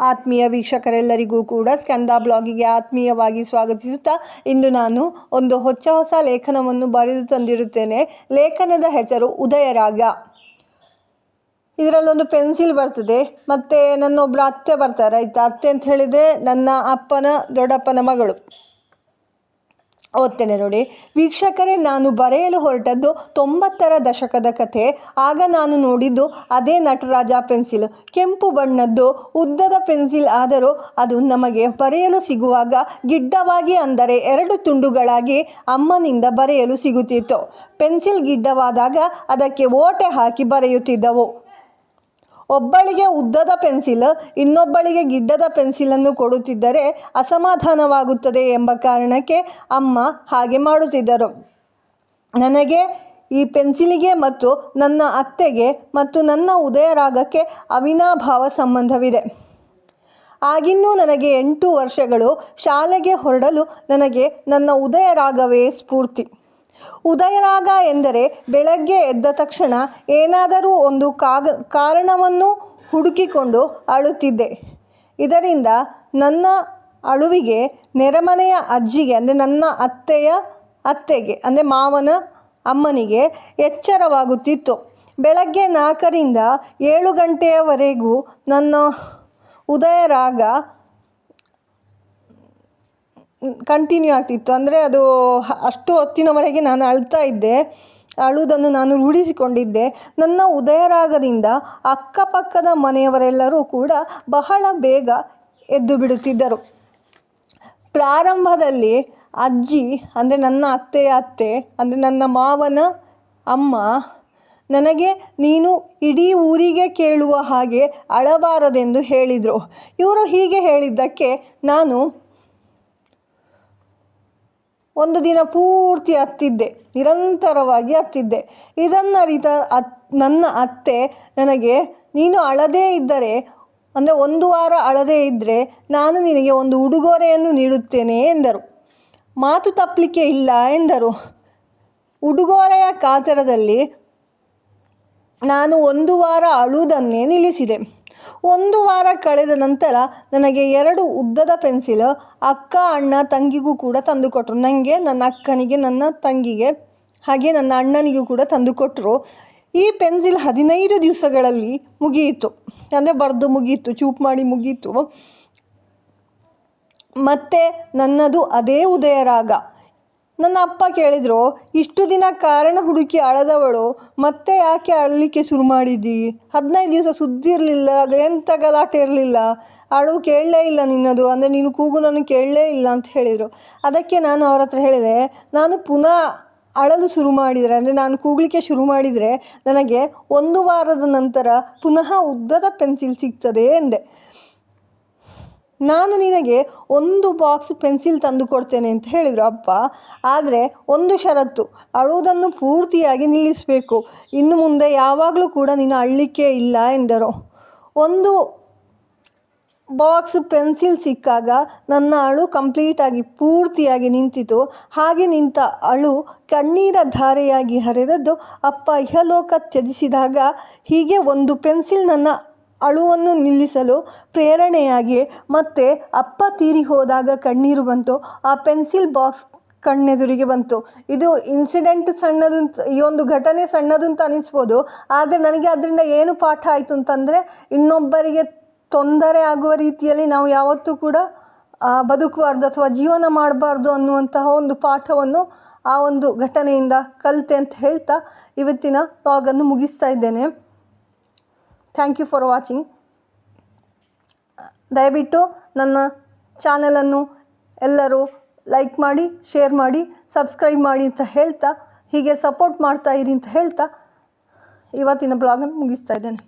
ಆತ್ಮೀಯ ವೀಕ್ಷಕರೆಲ್ಲರಿಗೂ ಕೂಡ ಸ್ಕಂದ ಬ್ಲಾಗಿಗೆ ಆತ್ಮೀಯವಾಗಿ ಸ್ವಾಗತಿಸುತ್ತಾ ಇಂದು ನಾನು ಒಂದು ಹೊಚ್ಚ ಹೊಸ ಲೇಖನವನ್ನು ಬರೆದು ತಂದಿರುತ್ತೇನೆ. ಲೇಖನದ ಹೆಸರು ಉದಯರಾಗ. ಇದರಲ್ಲೊಂದು ಪೆನ್ಸಿಲ್ ಬರ್ತದೆ, ಮತ್ತು ನನ್ನೊಬ್ಬರು ಅತ್ತೆ ಬರ್ತಾರೆ, ಆಯಿತಾ? ಅತ್ತೆ ಅಂತ ಹೇಳಿದರೆ ನನ್ನ ಅಪ್ಪನ ದೊಡ್ಡಪ್ಪನ ಮಗಳು. ಓದ್ತೇನೆ ನೋಡಿ. ವೀಕ್ಷಕರೇ, ನಾನು ಬರೆಯಲು ಹೊರಟದ್ದು ತೊಂಬತ್ತರ ದಶಕದ ಕಥೆ. ಆಗ ನಾನು ನೋಡಿದ್ದು ಅದೇ ನಟರಾಜ ಪೆನ್ಸಿಲ್. ಕೆಂಪು ಬಣ್ಣದ್ದು, ಉದ್ದದ ಪೆನ್ಸಿಲ್ ಆದರೂ ಅದು ನಮಗೆ ಬರೆಯಲು ಸಿಗುವಾಗ ಗಿಡ್ಡವಾಗಿ ಅಂದರೆ ಎರಡು ತುಂಡುಗಳಾಗಿ ಅಮ್ಮನಿಂದ ಬರೆಯಲು ಸಿಗುತ್ತಿತ್ತು. ಪೆನ್ಸಿಲ್ ಗಿಡ್ಡವಾದಾಗ ಅದಕ್ಕೆ ಓಟೆ ಹಾಕಿ ಬರೆಯುತ್ತಿದ್ದವು. ಒಬ್ಬಳಿಗೆ ಉದ್ದದ ಪೆನ್ಸಿಲ್, ಇನ್ನೊಬ್ಬಳಿಗೆ ಗಿಡ್ಡದ ಪೆನ್ಸಿಲನ್ನು ಕೊಡುತ್ತಿದ್ದರೆ ಅಸಮಾಧಾನವಾಗುತ್ತದೆ ಎಂಬ ಕಾರಣಕ್ಕೆ ಅಮ್ಮ ಹಾಗೆ ಮಾಡುತ್ತಿದ್ದರು. ನನಗೆ ಈ ಪೆನ್ಸಿಲಿಗೆ ಮತ್ತು ನನ್ನ ಅತ್ತೆಗೆ ಮತ್ತು ನನ್ನ ಉದಯರಾಗಕ್ಕೆ ಅವಿನಾಭಾವ ಸಂಬಂಧವಿದೆ. ಆಗಿನ್ನೂ ನನಗೆ ಎಂಟು ವರ್ಷಗಳು ಶಾಲೆಗೆ ಹೊರಡಲು ನನಗೆ ನನ್ನ ಉದಯರಾಗವೇ ಸ್ಫೂರ್ತಿ. ಉದಯರಾಗ ಎಂದರೆ ಬೆಳಗ್ಗೆ ಎದ್ದ ತಕ್ಷಣ ಏನಾದರೂ ಒಂದು ಕಾಗ, ಕಾರಣವನ್ನು ಹುಡುಕಿಕೊಂಡು ಅಳುತ್ತಿದ್ದೆ. ಇದರಿಂದ ನನ್ನ ಅಳುವಿಗೆ ನೆರೆಮನೆಯ ಅಜ್ಜಿಗೆ, ಅಂದರೆ ನನ್ನ ಅತ್ತೆಯ ಅತ್ತೆಗೆ, ಅಂದರೆ ಮಾವನ ಅಮ್ಮನಿಗೆ ಎಚ್ಚರವಾಗುತ್ತಿತ್ತು. ಬೆಳಗ್ಗೆ ನಾಲ್ಕರಿಂದ ಏಳು ಗಂಟೆಯವರೆಗೂ ನನ್ನ ಉದಯರಾಗ ಕಂಟಿನ್ಯೂ ಆಗ್ತಿತ್ತು. ಅಂದರೆ ಅದು ಅಷ್ಟು ಹೊತ್ತಿನವರೆಗೆ ನಾನು ಅಳ್ತಾ ಇದ್ದೆ. ಅಳುವುದನ್ನು ನಾನು ರೂಢಿಸಿಕೊಂಡಿದ್ದೆ. ನನ್ನ ಉದಯರಾಗದಿಂದ ಅಕ್ಕಪಕ್ಕದ ಮನೆಯವರೆಲ್ಲರೂ ಕೂಡ ಬಹಳ ಬೇಗ ಎದ್ದು ಬಿಡುತ್ತಿದ್ದರು. ಪ್ರಾರಂಭದಲ್ಲಿ ಅಜ್ಜಿ, ಅಂದರೆ ನನ್ನ ಅತ್ತೆಯ ಅತ್ತೆ, ಅಂದರೆ ನನ್ನ ಮಾವನ ಅಮ್ಮ, ನನಗೆ ನೀನು ಇಡೀ ಊರಿಗೆ ಕೇಳುವ ಹಾಗೆ ಅಳಬಾರದೆಂದು ಹೇಳಿದರು. ಇವರು ಹೀಗೆ ಹೇಳಿದ್ದಕ್ಕೆ ನಾನು ಒಂದು ದಿನ ಪೂರ್ತಿ ಹತ್ತಿದ್ದೆ, ನಿರಂತರವಾಗಿ ಹತ್ತಿದ್ದೆ. ಇದನ್ನರಿತ ಅತ್, ನನ್ನ ಅತ್ತೆ ನನಗೆ, ನೀನು ಅಳದೇ ಇದ್ದರೆ, ಅಂದರೆ ಒಂದು ವಾರ ಅಳದೇ ಇದ್ದರೆ ನಾನು ನಿನಗೆ ಒಂದು ಉಡುಗೊರೆಯನ್ನು ನೀಡುತ್ತೇನೆ ಎಂದರು. ಮಾತು ತಪ್ಪಲಿಕ್ಕೆ ಇಲ್ಲ ಎಂದರು. ಉಡುಗೊರೆಯ ಕಾತರದಲ್ಲಿ ನಾನು ಒಂದು ವಾರ ಅಳುವುದನ್ನೇ ನಿಲ್ಲಿಸಿದೆ. ಒಂದು ವಾರ ಕಳೆದ ನಂತರ ನನಗೆ ಎರಡು ಉದ್ದದ ಪೆನ್ಸಿಲ್, ಅಕ್ಕ, ಅಣ್ಣ, ತಂಗಿಗೂ ಕೂಡ ತಂದುಕೊಟ್ರು. ನನಗೆ ನನ್ನ ಅಕ್ಕನಿಗೆ, ನನ್ನ ತಂಗಿಗೆ, ಹಾಗೆ ನನ್ನ ಅಣ್ಣನಿಗೂ ಕೂಡ ತಂದುಕೊಟ್ರು. ಈ ಪೆನ್ಸಿಲ್ ಹದಿನೈದು ದಿವಸಗಳಲ್ಲಿ ಮುಗಿಯಿತು. ಅಂದರೆ ಬರೆದು ಮುಗಿಯಿತು, ಚೂಪ್ ಮಾಡಿ ಮುಗಿಯಿತು. ಮತ್ತು ನನ್ನದು ಅದೇ ಉದಯರಾಗ. ನನ್ನ ಅಪ್ಪ ಕೇಳಿದರು, ಇಷ್ಟು ದಿನ ಕಾರಣ ಹುಡುಕಿ ಅಳದವಳು, ಮತ್ತೆ ಯಾಕೆ ಅಳಲಿಕ್ಕೆ ಶುರು ಮಾಡಿದ್ದಿ ಹದಿನೈದು ದಿವಸ ಸುದ್ದಿ ಇರಲಿಲ್ಲ ಎಂಥ ಗಲಾಟೆ ಇರಲಿಲ್ಲ. ಅಳು ಕೇಳಲೇ ಇಲ್ಲ ನಿನ್ನದು, ಅಂದರೆ ನೀನು ಕೂಗು ನಾನು ಕೇಳಲೇ ಇಲ್ಲ ಅಂತ ಹೇಳಿದರು. ಅದಕ್ಕೆ ನಾನು ಅವ್ರ ಹತ್ರ ಹೇಳಿದೆ, ನಾನು ಪುನಃ ಅಳಲು ಶುರು ಮಾಡಿದರೆ, ಅಂದರೆ ನಾನು ಕೂಗಲಿಕ್ಕೆ ಶುರು ಮಾಡಿದರೆ ನನಗೆ ಒಂದು ವಾರದ ನಂತರ ಪುನಃ ಉದ್ದದ ಪೆನ್ಸಿಲ್ ಸಿಗ್ತದೆ ಎಂದೆ. ನಾನು ನಿನಗೆ ಒಂದು ಬಾಕ್ಸ್ ಪೆನ್ಸಿಲ್ ತಂದು ಕೊಡ್ತೇನೆ ಅಂತ ಹೇಳಿದರು ಅಪ್ಪ. ಆದರೆ ಒಂದು ಷರತ್ತು, ಅಳುವುದನ್ನು ಪೂರ್ತಿಯಾಗಿ ನಿಲ್ಲಿಸಬೇಕು. ಇನ್ನು ಮುಂದೆ ಯಾವಾಗಲೂ ಕೂಡ ನೀನು ಅಳ್ಳಿಕೆ ಇಲ್ಲ ಎಂದರು. ಒಂದು ಬಾಕ್ಸ್ ಪೆನ್ಸಿಲ್ ಸಿಕ್ಕಾಗ ನನ್ನ ಅಳು ಕಂಪ್ಲೀಟಾಗಿ ಪೂರ್ತಿಯಾಗಿ ನಿಂತಿತು. ಹಾಗೆ ನಿಂತ ಅಳು ಕಣ್ಣೀರ ಧಾರೆಯಾಗಿ ಹರಿದದ್ದು ಅಪ್ಪ ಇಹಲೋಕ ತ್ಯಜಿಸಿದಾಗ ಹೀಗೆ ಒಂದು ಪೆನ್ಸಿಲ್ ನನ್ನ ಅಳುವನ್ನು ನಿಲ್ಲಿಸಲು ಪ್ರೇರಣೆಯಾಗಿ ಮತ್ತೆ ಅಪ್ಪ ತೀರಿ ಹೋದಾಗ ಕಣ್ಣೀರು ಬಂತು. ಆ ಪೆನ್ಸಿಲ್ ಬಾಕ್ಸ್ ಕಣ್ಣೆದುರಿಗೆ ಬಂತು. ಇದು ಇನ್ಸಿಡೆಂಟ್ ಸಣ್ಣದು ಈ ಒಂದು ಘಟನೆ ಸಣ್ಣದು ಅಂತ ಅನಿಸ್ಬೋದು. ಆದರೆ ನನಗೆ ಅದರಿಂದ ಏನು ಪಾಠ ಆಯಿತು ಅಂತಂದರೆ, ಇನ್ನೊಬ್ಬರಿಗೆ ತೊಂದರೆ ಆಗುವ ರೀತಿಯಲ್ಲಿ ನಾವು ಯಾವತ್ತೂ ಕೂಡ ಬದುಕಬಾರ್ದು ಅಥವಾ ಜೀವನ ಮಾಡಬಾರ್ದು ಅನ್ನುವಂತಹ ಒಂದು ಪಾಠವನ್ನು ಆ ಒಂದು ಘಟನೆಯಿಂದ ಕಲಿತೆ ಅಂತ ಹೇಳ್ತಾ ಇವತ್ತಿನ ಲಾಗನ್ನು ಮುಗಿಸ್ತಾ ಇದ್ದೇನೆ. ಥ್ಯಾಂಕ್ ಯು ಫಾರ್ ವಾಚಿಂಗ್ ದಯವಿಟ್ಟು ನನ್ನ ಚಾನಲನ್ನು ಎಲ್ಲರೂ ಲೈಕ್ ಮಾಡಿ, ಶೇರ್ ಮಾಡಿ, ಸಬ್ಸ್ಕ್ರೈಬ್ ಮಾಡಿ ಅಂತ ಹೇಳ್ತಾ, ಹೀಗೆ ಸಪೋರ್ಟ್ ಮಾಡ್ತಾ ಇರಿ ಅಂತ ಹೇಳ್ತಾ, ಇವತ್ತಿನ ಬ್ಲಾಗನ್ನು ಮುಗಿಸ್ತಾ ಇದ್ದೇನೆ.